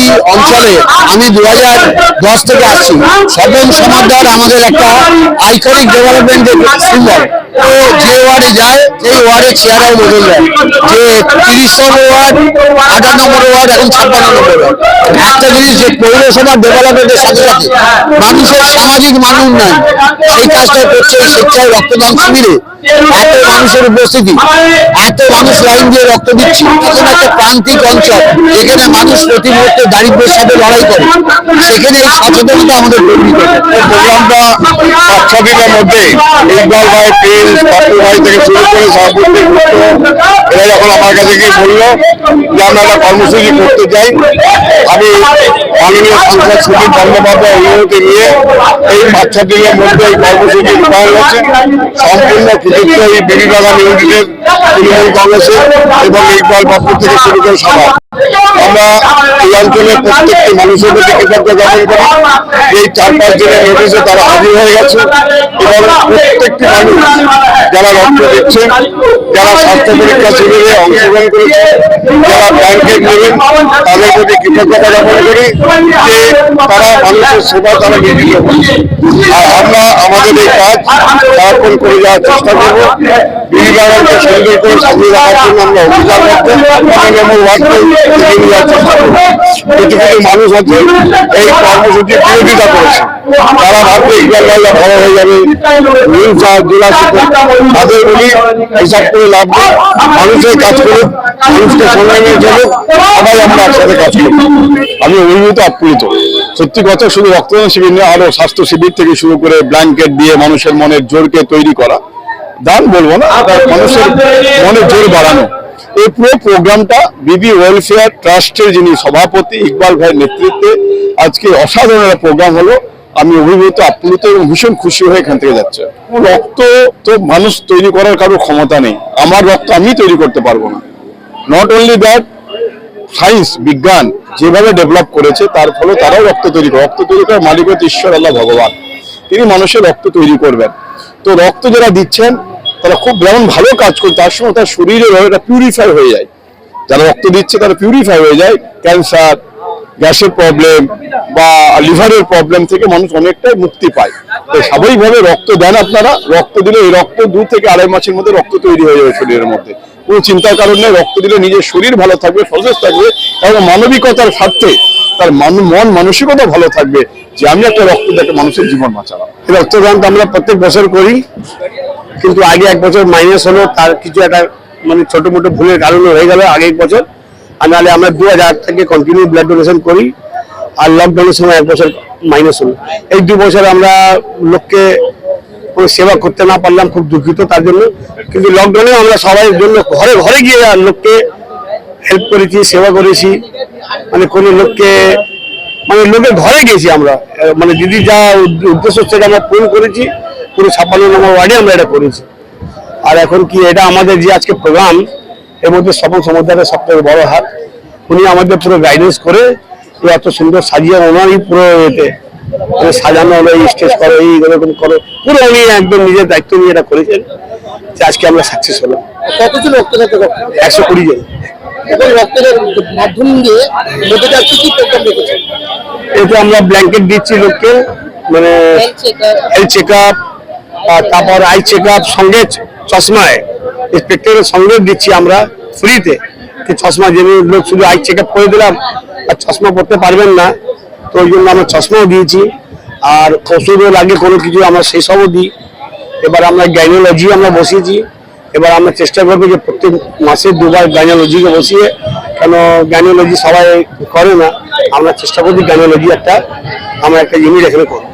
এই অঞ্চলে আমি দু হাজার দশ থেকে আসছি। সবেন সমাদার আমাদের একটা আইকনিক ডেভেলপমেন্টের সিম্বল তো যে ওয়ার্ডে যায়, সেই ওয়ার্ডের চেহারাও বদল যায়। যে তিরিশ নম্বর ওয়ার্ড আটান্ন নম্বর ওয়ার্ড এবং ছাপ্পান্ন নম্বর ওয়ার্ড পৌরসভার ডেভেলপমেন্টের সাথে সাথে মানুষের সামাজিক মান উন্নয়ন, সেই কাজটা করছে স্বেচ্ছায় রক্তদান শিবিরে। এত মানুষের উপস্থিতি, এত মানুষ লাইন দিয়ে রক্ত দিচ্ছে। এখন একটা প্রান্তিক অঞ্চল, যেখানে মানুষ প্রতি মুহূর্তে দারিদ্রের সাথে লড়াই করে। সেখানে এই সচেতনতা আমাদের গর্বিত এই প্রোগ্রামটা পাঁচ মধ্যে করে এরা যখন আমার কাছে গিয়ে বলল যে আমরা একটা কর্মসূচি করতে চাই। আমি মাননীয় সাংসদ সুদীপ বন্দ্যোপাধ্যায় নিয়ে এই ছ দিনের মধ্যে এই কর্মসূচি রূপায়ণ হচ্ছে। সম্পূর্ণ কৃতিত্ব এই বেবি বাগান ইউনিটের তৃণমূল কংগ্রেসের এবং ইকবাল বাপুর থেকে শুরু করে সবাই। আমরা এই অঞ্চলের প্রত্যেকটি মানুষের প্রতি কৃতজ্ঞ জ্ঞাপন করি এই চার পাঁচ দিনের নোটিশে তারা হাজির হয়ে গেছে। প্রত্যেকটি মানুষ যারা রক্ত দিচ্ছে যারা স্বাস্থ্য পরীক্ষা শিবিরে অংশগ্রহণ করেছে যারা ব্যাংকে নেবেন তাদের প্রতি কৃতজ্ঞতা জ্ঞাপন করি যে তারা মানুষের সেবা তারা নিয়োজিত আর আমরা আমাদের এই কাজ সারাক্ষণ করে যাওয়ার চেষ্টা করব। বিড়িবাগানকে সুন্দর করে সাজিয়ে রাখার জন্য আমরা অভিযান করতে নম্বর ওয়ার্ডকে এগিয়ে যাওয়ার চেষ্টা করব। কিছু মানুষ আছে এই কর্মসূচির বিরোধিতা করেছে। তারা হয়ে যাবে। তাদের হিসাব করে লাভ নেই। মানুষের কাজ করুক, মানুষকে সবাই আমরা একসাথে কাজ আমি অভিভূত, আপ্লুত। সত্যি কথা, শুধু রক্তদান শিবির নিয়ে, আরও স্বাস্থ্য শিবির থেকে শুরু করে ব্ল্যাঙ্কেট দিয়ে মানুষের মনের জোরকে তৈরি করা। দান বলব না, মানুষের মনে জোর বাড়ানো। এই পুরো প্রোগ্রামটা বিবি ওয়েলফেয়ার ট্রাস্টের যিনি সভাপতি ইকবাল ভাইয়ের নেতৃত্বে আজকে অসাধারণ একটা প্রোগ্রাম হলো। আমি অভিভূত, আপ্লুত এবং ভীষণ খুশি হয়ে এখান থেকে যাচ্ছে। রক্ত তো মানুষ তৈরি করার কারও ক্ষমতা নেই। আমার রক্ত আমি তৈরি করতে পারব না। নট অনলি দ্যাট সায়েন্স বিজ্ঞান যেভাবে ডেভেলপ করেছে, তার ফলে তারাও রক্ত তৈরি করে। রক্ত তৈরি করার মালিক হচ্ছে ঈশ্বর আল্লাহ ভগবান। তিনি মানুষের রক্ত তৈরি করবেন। তো রক্ত যারা দিচ্ছেন তারা খুব যেমন ভালো কাজ করে, তার সঙ্গে তার শরীরের এটা পিউরিফাই হয়ে যায়। যারা রক্ত দিচ্ছে, তারা পিউরিফাই হয়ে যায়। ক্যান্সার গ্যাসের প্রবলেম বা লিভারের প্রবলেম থেকে মানুষ অনেকটাই মুক্তি পায়। তো স্বাভাবিকভাবে রক্ত দেন আপনারা। রক্ত দিলে এই রক্ত দু থেকে আড়াই মাসের মধ্যে রক্ত তৈরি হয়ে যাবে শরীরের মধ্যে। কোনো চিন্তার কারণ রক্ত দিলে নিজের শরীর ভালো থাকবে, সতেজ থাকবে, এবং মানবিকতার স্বার্থে তার মান- মন, মানসিকতা ভালো থাকবে। যে আমি একটা রক্ত দেখে মানুষের জীবন বাঁচালাম। এই রক্তদান আমরা প্রত্যেক বছর করি। কিন্তু আগে এক বছর মাইনাস হলো, তার কিছু একটা মানে ছোট মোটো ভুলের কারণে হয়ে গেল আগে এক বছর। আর নাহলে আমরা দু হাজার থেকে কন্টিনিউ ব্লাড ডোনেশন করি, আর লকডাউনের সময় এক বছর মাইনাস হলো। এই দু বছর আমরা লোককে কোনো সেবা করতে না পারলাম, খুব দুঃখিত তার জন্য। কিন্তু লকডাউনে আমরা সবাই জন্য ঘরে ঘরে গিয়ে লোককে হেল্প করেছি, সেবা করেছি। মানে কোনো লোককে মানে লোকের ঘরে গেছি আমরা। মানে দিদি যা উদ- উদ্দেশ্য সেটা আমরা পূরণ করেছি। পুরো ছাপ্পান্ন নম্বর ওয়ার্ডে আমরা এটা করেছি। আর এখন কি এটা আমাদের যে আজকে প্রোগ্রাম এর মধ্যে স্বপন সমুদ্রের সব থেকে বড় হাত। উনি আমাদের পুরো গাইডেন্স করে এত সুন্দর সাজিয়ে ওনারই পুরো এতে মানে সাজানো হলো এই স্টেজ করো এই এরকম করো। পুরো উনি একদম নিজের দায়িত্ব নিয়ে এটা করেছেন যে আজকে আমরা সাকসেস হলাম। কতজন রক্তদাতা রক্ত? একশো কুড়ি জন। এবং রক্তদান মাধ্যম দিয়ে লোকেরা কি কি প্রোগ্রাম রেখেছে এতে আমরা ব্ল্যাঙ্কেট দিচ্ছি লোককে মানে হেলথ চেক আপ তারপর আই চেক আপ সঙ্গে চশমায় স্পেক্টরের সঙ্গে দিচ্ছি আমরা ফ্রিতে চশমা জেনে লোক শুধু আই চেক আপ করে দিলাম, আর চশমা পড়তে পারবেন না। তো ওই জন্য আমরা চশমাও দিয়েছি। আর ওষুধও লাগে কোনো কিছু, আমরা সেই সবও দিই। এবার আমরা গাইনোলজি আমরা বসিয়েছি। এবার আমরা চেষ্টা করব যে প্রত্যেক মাসে দুবার গাইনোলজিকে বসিয়ে, কেন গাইনোলজি সবাই করে না, আমরা চেষ্টা করছি গাইনোলজি একটা, আমরা একটা ইউনিট এখানে করব।